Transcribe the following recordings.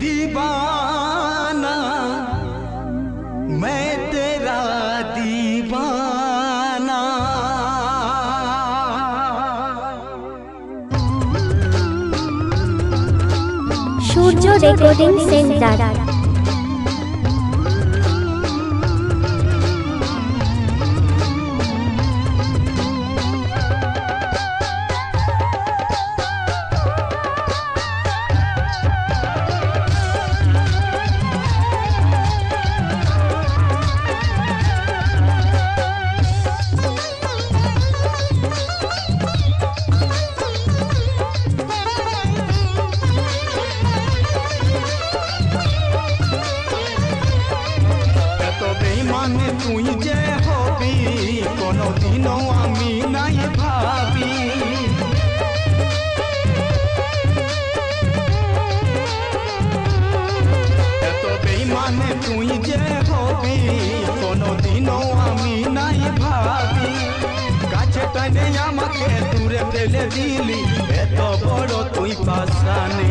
दीवाना मैं तेरा दीवाना সূর্য রেকর্ডিং সেন্টার কেন আমি নাই ভাবি। এত বেইমানে তুই যে হবি কোনদিনও আমি নাই ভাবি কাছে টানে আমাকে দূরে ফেলে দিলি, এত বড় তুই পাশানি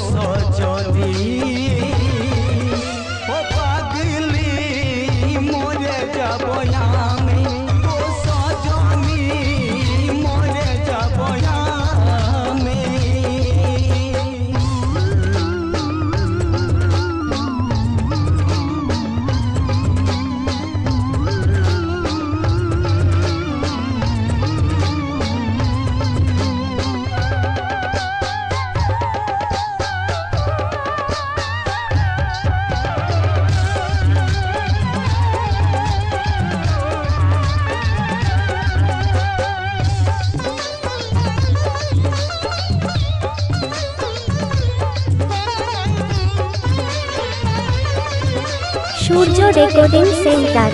স্টুডিও রেকর্ডিং সেন্টার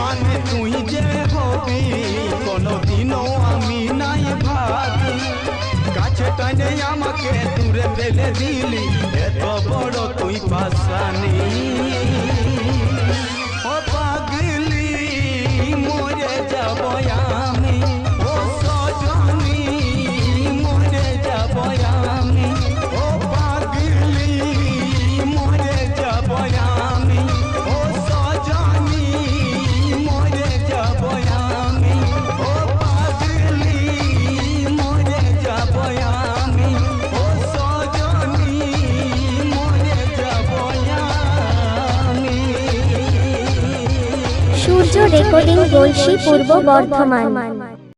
মানে তুই যে হবি কোনদিনও আমি নাই ভাবি কাছে টানে আমাকে দূরে ফেলে দিলি এত বড় তুই পাশানি রেকর্ডিং গলসি পূর্ব বর্ধমান।